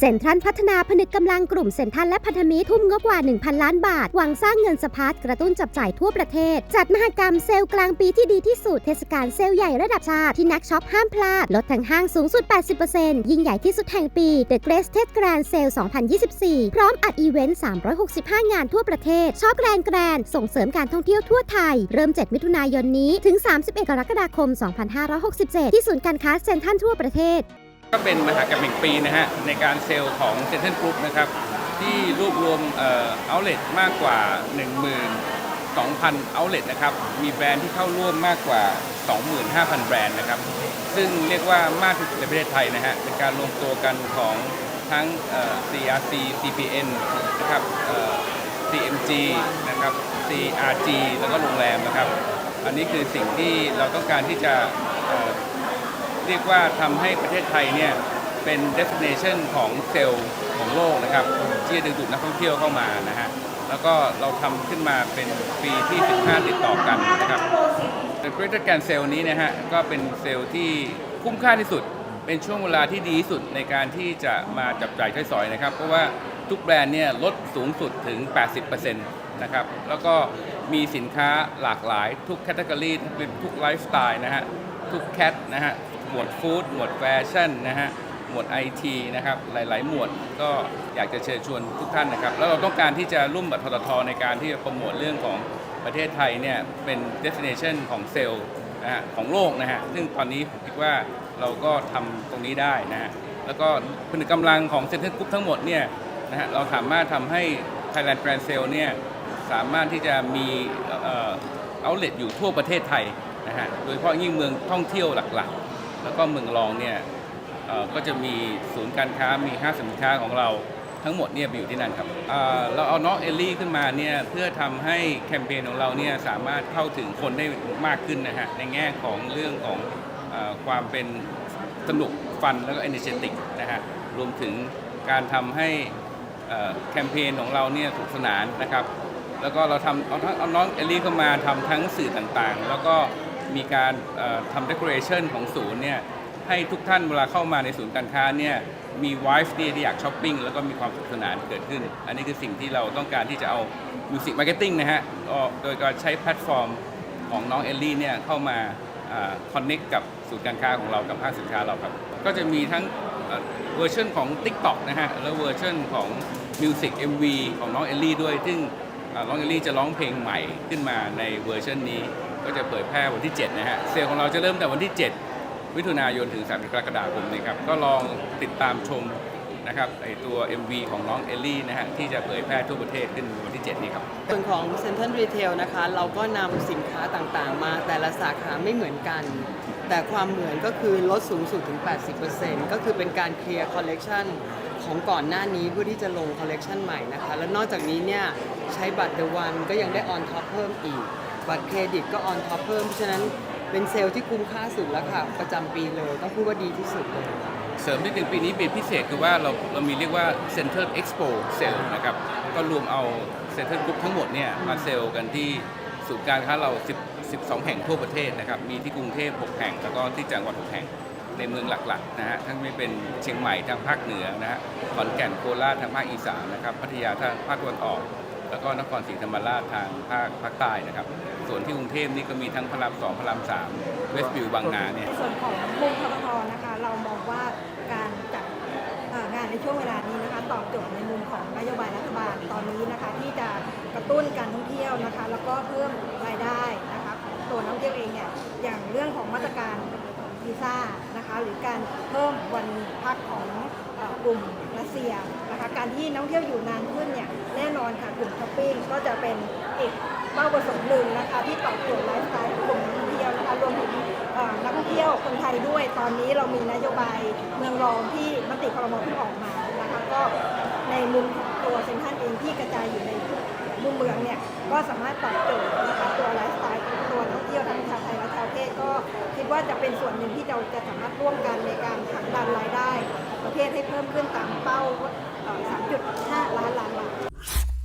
เซ็นทรัลพัฒนาผนึกกำลังกลุ่มเซ็นทรัลและพันธมิตรทุ่มงบกว่า 1,000 ล้านบาท หวังสร้างเงินสะพัดกระตุ้นจับจ่ายทั่วประเทศ จัดมหกรรมเซลล์กลางปีที่ดีที่สุด เทศกาลเซลล์ใหญ่ระดับชาติที่นักช็อปห้ามพลาด ลดทั้งห้างสูงสุด 80%ยิ่งใหญ่ที่สุดแห่งปี The Greatest Grand Sale 2024 พร้อมอัดอีเวนต์ 365 งานทั่วประเทศช็อปแกรนแกรนส่งเสริมการท่องเที่ยวทั่วไทย เริ่ม 7 มิถุนายนนี้ถึง 31 กรกฎาคม 2567 ที่ศูนย์การค้าเซ็นทรัลทั่วประเทศ ก็เป็นมหากรรมแห่งปีนะฮะในการเซลล์ของเซ็นทรัลกรุ๊ปนะครับที่รวบรวมเอ่อเอาเล t มากกว่า 12,000เอาเล t นะครับมีแบรนด์ที่เข้าร่วมมากกว่า 25,000 แบรนด์นะครับซึ่งเรียกว่ามากที่สุดในประเทศไทยนะฮะเป็นการรวมตัวกันของทั้งเอ่อ CRC CPN นะครับเอ่อ CMG นะครับ CRG แล้วก็โรงแรมนะครับ อันนี้คือสิ่งที่เราต้องการที่จะ เรียกว่าทำให้ประเทศไทยเนี่ยเป็น destination ของเซลล์ของโลกนะครับที่จะดึงดูดนักท่องเที่ยวเข้ามานะฮะแล้วก็เราทำขึ้นมาเป็นปีที่ 15 ติดต่อกันนะครับ The Greater Grand Sale นี้นะฮะก็เป็นเซลล์ที่คุ้มค่าที่สุด เป็นช่วงเวลาที่ดีที่สุดในการที่จะมาจับจ่ายใช้สอยนะครับ เพราะว่าทุกแบรนด์เนี่ยลดสูงสุดถึง 80%นะครับ แล้วก็มีสินค้าหลากหลายทุกแคตตากรีทุกไลฟ์สไตล์นะฮะ ทุกแคทนะฮะ หมวดฟู้ดหมวดแฟชั่นนะฮะหมวดไอทีนะครับหลาย ๆ หมวดก็อยากจะเชิญชวนทุกท่านนะครับ แล้วเราต้องการที่จะร่วมกับทททในการที่จะโปรโมทเรื่องของประเทศไทยเนี่ยเป็น destination ของเซลล์นะฮะของโลกนะฮะซึ่งตอนนี้ผมคิดว่าเราก็ทำตรงนี้ได้นะฮะแล้วก็ผนึกกำลังของเซ็นทรัลกรุ๊ปทั้งหมดเนี่ยนะฮะเราสามารถทำให้ Thailand Grand Sale เนี่ยสามารถที่จะมีเอ่อ outlet อยู่ทั่วประเทศไทยนะฮะโดยเฉพาะยิ่งเมืองท่องเที่ยวหลักๆ แล้วก็เมืองรองเนี่ยก็จะมีศูนย์การค้ามีห้างสินค้าของเราทั้งหมดเนี่ยไปอยู่ที่นั่นครับเราเอาน้องเอลลี่ขึ้นมาเนี่ยเพื่อทำให้แคมเปญของเราเนี่ยสามารถเข้าถึงคนได้มากขึ้นนะฮะในแง่ของเรื่องของอความเป็นสนุกฟันแล้วก็เอเนจติกนะฮะรวมถึงการทำให้แคมเปญของเราเนี่ยสนุกสนานนะครับ แล้วก็เราทำเอาทั้งเอาน้องเอลลี่เข้ามาทำทั้งสื่อต่างๆ แล้วก็ มีการทำเด o อเรชันของศูนย์เนี่ยให้ทุกท่านเวลาเข้ามาในศูนย์การค้าเนี่ยมีไวฟ์ที่อยากช้อปปิ้งแล้วก็มีความสนุกสนานเกิดขึ้น อันนี้คือสิ่งที่เราต้องการที่จะเอามิวสิกมาร์เก็ตติ้งนะฮะโดยการใช้แพลตฟอร์มของน้องเอลลี่เนี่ยเข้ามาคอนเน็กกับศูนย์การค้าของเรากับห้างสินค้าเราครับ ก็จะมีทั้งเวอร์ชันของ TikTok นะฮะ แล้วเวอร์ชันของมิวสิก MV ของน้องเอลลี่ด้วย ซึ่งน้องเอลลี่จะร้องเพลงใหม่ขึ้นมาในเวอร์ชันนี้ ก็จะเผยแพร่วันที่ 7 นะฮะ เซลล์ของเราจะเริ่มแต่วันที่ 7 มิถุนายนถึง 3 กรกฎาคมนี้ครับ ก็ลองติดตามชมนะครับไอตัว MV ของน้องเอลลี่นะฮะที่จะเผยแพร่ทั่วประเทศขึ้นวันที่ 7 นี้ครับ ส่วนของ Central Retail นะคะ เราก็นำสินค้าต่างๆ มาแต่ละสาขาไม่เหมือนกัน แต่ความเหมือนก็คือลดสูงสุดถึง 80%ก็คือเป็นการเคลียร์คอลเลกชันของก่อนหน้านี้เพื่อที่จะลงคอลเลกชันใหม่นะคะ แล้วนอกจากนี้เนี่ยใช้บัตรเดวันก็ยังได้ออนท็อปเพิ่มอีก บัตรเครดิตก็ออนท็อปเพิ่มเพราะฉะนั้นเป็นเซลล์ที่คุ้มค่าสุดแล้วค่ะ ประจำปีเลย ต้องพูดว่าดีที่สุดเลย เสริมนิดนึงปีนี้เป็นพิเศษคือว่าเราเรามีเรียกว่า Center Expo Sale นะครับ ก็รวมเอา Center Group ทั้งหมดเนี่ยมาเซลล์กันที่ศูนย์การค้าเรา10 12 แห่งทั่วประเทศนะครับ มีที่กรุงเทพ 6 แห่ง แล้วก็ที่จังหวัด 6 แห่งในเมืองหลักๆนะฮะทั้งไม่เป็นเชียงใหม่ทางภาคเหนือนะฮะขอนแก่นโคราชทางภาคอีสานนะครับพัทยาทางภาคตะวันออก แล้วก็นครศรีธรรมราชทางภาคภาคใต้นะครับ ส่วนที่กรุงเทพนี่ก็มีทั้งพระรามสองพระรามสามเวสต์วิวบางนาเนี่ยในส่วนของมุมทบทนะคะ เรามองว่าการจัดงานในช่วงเวลานี้นะคะตอบโจทย์ในมุมของนโยบายรัฐบาลตอนนี้นะคะที่จะกระตุ้นการท่องเที่ยวนะคะ แล้วก็เพิ่มรายได้นะคะของตัวนักท่องเที่ยวเองเนี่ยอย่างเรื่องของมาตรการ วีซ่านะคะหรือการเพิ่มวันพักของกลุ่มรัสเซียนะคะการที่นักท่องเที่ยวอยู่นานขึ้นเนี่ยแน่นอนค่ะกลุ่มช้อปปิ้งก็จะเป็นอีกเป้าประสงค์หนึ่งนะคะที่ตอบโจทย์ไลฟ์สไตล์ของกลุ่มนักท่องเที่ยวนะคะรวมถึงนักท่องเที่ยวคนไทยด้วย ตอนนี้เรามีนโยบายเมืองรองที่มติครมเพิ่งออกมานะคะก็ในมุมตัวเซ็นทรัลเองที่กระจายอยู่ในมุมเมืองเนี่ยก็สามารถตอบโจทย์นะคะตัวไลฟ์สไตล์ตัวนักท่องเที่ยวทั้งชาวไทยและชาวเทศก็ ว่าจะเป็นส่วนหนึ่งที่เราจะสามารถร่วมกันในการผลักดันรายได้ ประเทศให้เพิ่มขึ้นตามเป้า 3.5 ล้านล้านบาท